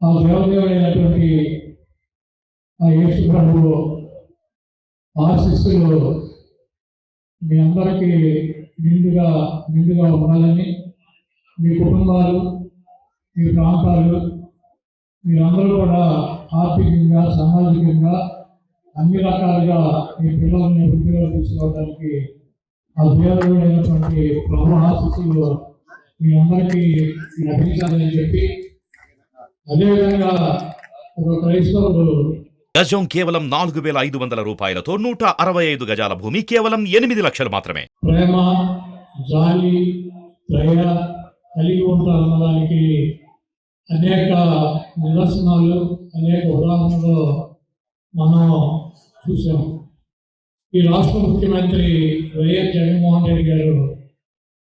ఆ దేవదేవుడైనటువంటి ఆ యేసు ప్రభువు ఆశిస్సులు మీ అందరికీ నిండుగా నిండుగా ఉండాలని మీ కుటుంబాలు మీ ప్రాంతాలు మీరందరూ కూడా ఆర్థికంగా సామాజికంగా అన్ని రకాలుగా మీ పిల్లల్ని వృద్ధిలో తీసుకోవడానికి ఆ దేవుడైనటువంటి ప్రభు ఆశిస్సులు మీ అందరికీ లభించాలని చెప్పి అదేవిధంగా ఒక క్రైస్తవుడు గజం కేవలం నాలుగు వేల ఐదు వందల రూపాయలతో నూట అరవై ఐదు గజాల భూమి కేవలం ఎనిమిది లక్షలు మాత్రమే. ప్రేమ జాలి దయ కలిగి ఉంటారన్న దానికి అనేక నిదర్శనాలు అనేక ఉదాహరణలు మనం చూసాం ఈ రాష్ట్ర ముఖ్యమంత్రి వైఎస్ జగన్మోహన్ రెడ్డి గారు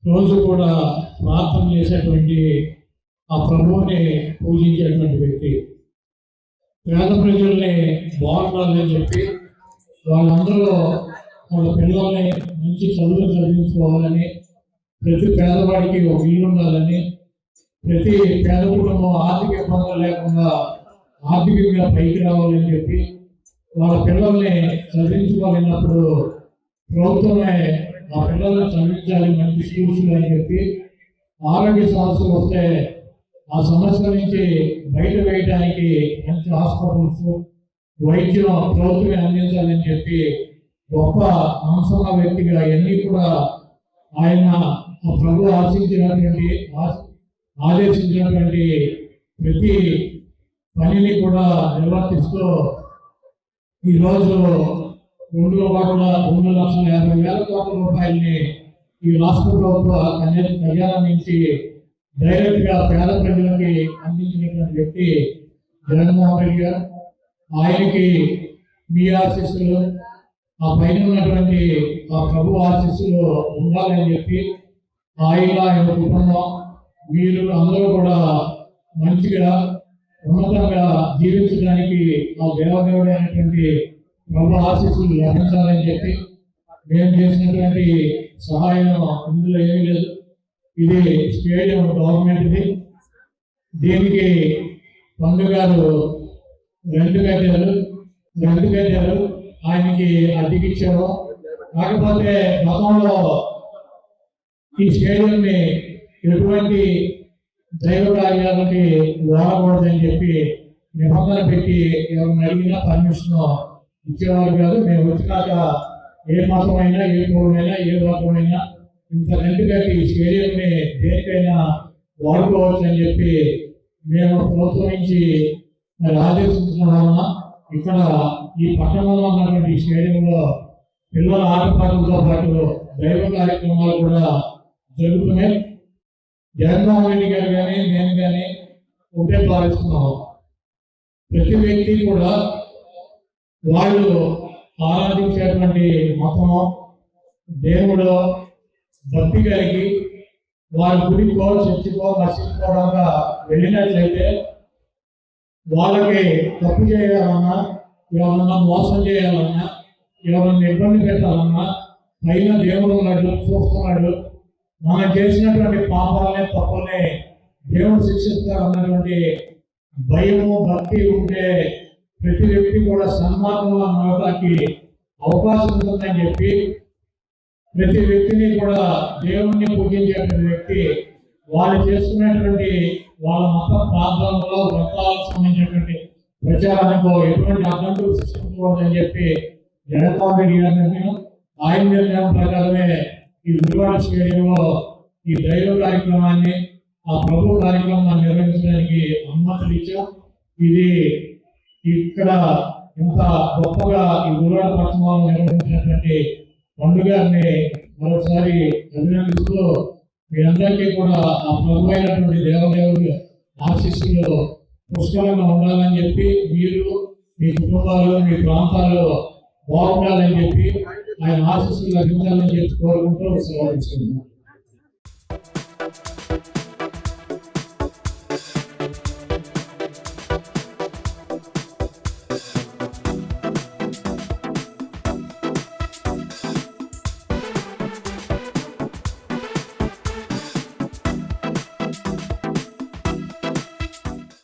రోజు కూడా ప్రార్థన చేసేటువంటి ఆ ప్రభువుని పూజించేటువంటి వ్యక్తి. పేద ప్రజల్ని బాగుండాలని చెప్పి వాళ్ళందరూ వాళ్ళ పిల్లల్ని మంచి చదువులు చదివించుకోవాలని ప్రతి పేదవాడికి ఒక ఇల్లు ఉండాలని ప్రతి పేద కుటుంబం ఆర్థిక ఇబ్బందులు లేకుండా ఆర్థికంగా పైకి రావాలని చెప్పి వాళ్ళ పిల్లల్ని చదివించుకోలేనప్పుడు ప్రభుత్వమే ఆ పిల్లల్ని చదివించాలి మంచి స్కూల్స్ అని చెప్పి ఆరోగ్య సమస్యలు వస్తే ఆ సమస్య నుంచి బయట వేయడానికి మంచి హాస్పిటల్స్ వైద్యం ప్రభుత్వమే అందించాలని చెప్పి గొప్ప మనసున్న వ్యక్తిగా అవన్నీ కూడా ఆయన ఆ ప్రభు ఆశించినటువంటి ఆదేశించినటువంటి ప్రతి పనిని కూడా నిర్వర్తిస్తూ ఈరోజు రెండు కోట్ల రెండు లక్షల యాభై వేల కోట్ల రూపాయలని ఈ రాష్ట్ర ప్రభుత్వ కళ్యాణం నుంచి డైరెక్ట్గా పేద ప్రజలకి అందించినటువంటి వ్యక్తి జగన్మోహన్ రెడ్డి గారు ఆయనకి మీ ఆశీస్సులు ఆ పైన ఉన్నటువంటి ఆ ప్రభు ఆశీస్సులు ఉండాలని చెప్పి ఆయన ఆయన కుటుంబం మీరు అందరూ కూడా మంచిగా ఉన్నతంగా జీవించడానికి ఆ దేవదేవుడైనటువంటి ప్రభు ఆశీస్సులు లభించాలని చెప్పి మేము చేసినటువంటి సహాయం ఇందులో ఏమీ లేదు. ఇది స్టేడియం గవర్నమెంట్ది దీనికి పండు గారు రెండు కట్టారు రెండు కట్టారు ఆయనకి అద్దెకిచ్చారు కాకపోతే గతంలో ఈ స్టేడియంని ఎటువంటి దైవ కార్యాలకి వాడకూడదని చెప్పి నిబంధన పెట్టి ఎవరిని అడిగినా పర్మిషన్ ఇచ్చేవారు కాదు. మేము వచ్చినాక ఏ మతమైనా ఏ పౌరుడైనా ఏ వర్గమైనా ఇంత రెంట్ కట్టి ఈ స్టేడియంని దేనికైనా వాడుకోవచ్చు అని చెప్పి మేము ప్రభుత్వం నుంచి మరి ఆదేశించడం ఇక్కడ ఈ పట్టణంలో ఉన్నటువంటి ఈ స్టేడియంలో పిల్లల ఆటపాటలతో పాటు దైవ కార్యక్రమాలు కూడా జరుగుతున్నాయి. జగన్మోహన్ రెడ్డి గారు కానీ నేను కానీ ఒకటే భావిస్తున్నాం ప్రతి వ్యక్తి కూడా వాళ్ళు ఆరాధించేటువంటి మతము దేవుడు భక్తి కలిగి వారి గుడికో చర్చికో మసీదుకోవడంగా వెళ్ళినట్లయితే వాళ్ళకి తప్పు చేయాలన్నా ఎవరన్నా మోసం చేయాలన్నా ఎవరన్నా ఇబ్బంది పెట్టాలన్నా పైన దేవుడు ఉన్నాడు చూస్తున్నాడు. మనం చేసినటువంటి పాపాలనే తప్పనే దేవుడు శిక్షిస్తారన్నటువంటి భయము భక్తి ఉంటే ప్రతి వ్యక్తి కూడా సన్మార్గంలో నడవడానికి అవకాశం ఉంటుందని చెప్పి ప్రతి వ్యక్తిని కూడా దేవుణ్ణి పూజించేటువంటి వ్యక్తి వాళ్ళు చేసుకునేటువంటి వాళ్ళ మత ప్రార్థనలో వ్రతాలకు సంబంధించినటువంటి ప్రచారానికి ఎటువంటి అడ్డంకులు సృష్టించకూడదని చెప్పి జగన్మోహన్ రెడ్డి గారి నిర్ణయం ఆయన నిర్ణయం ప్రకారమే ఈ గురువాడ స్టేడియంలో ఈ దైవ కార్యక్రమాన్ని ఆ ప్రభు కార్యక్రమాన్ని నిర్వహించడానికి అనుమతులు ఇచ్చాం. ఇది ఇక్కడ ఇంత గొప్పగా ఈ గురువాడ పట్టణంలో నిర్వహించినటువంటి పండుగని మరోసారి అభినందిస్తూ మీ అందరికీ కూడా ఆ ప్రభు అయినటువంటి దేవదేవుడి ఆశీస్సులు పుష్కలంగా ఉండాలని చెప్పి మీరు మీ కుటుంబాలు మీ ప్రాంతాల్లో బాగుండాలని చెప్పి ఆయన ఆశీస్సులు లభించాలని చెప్పి కోరుకుంటూ సెలవు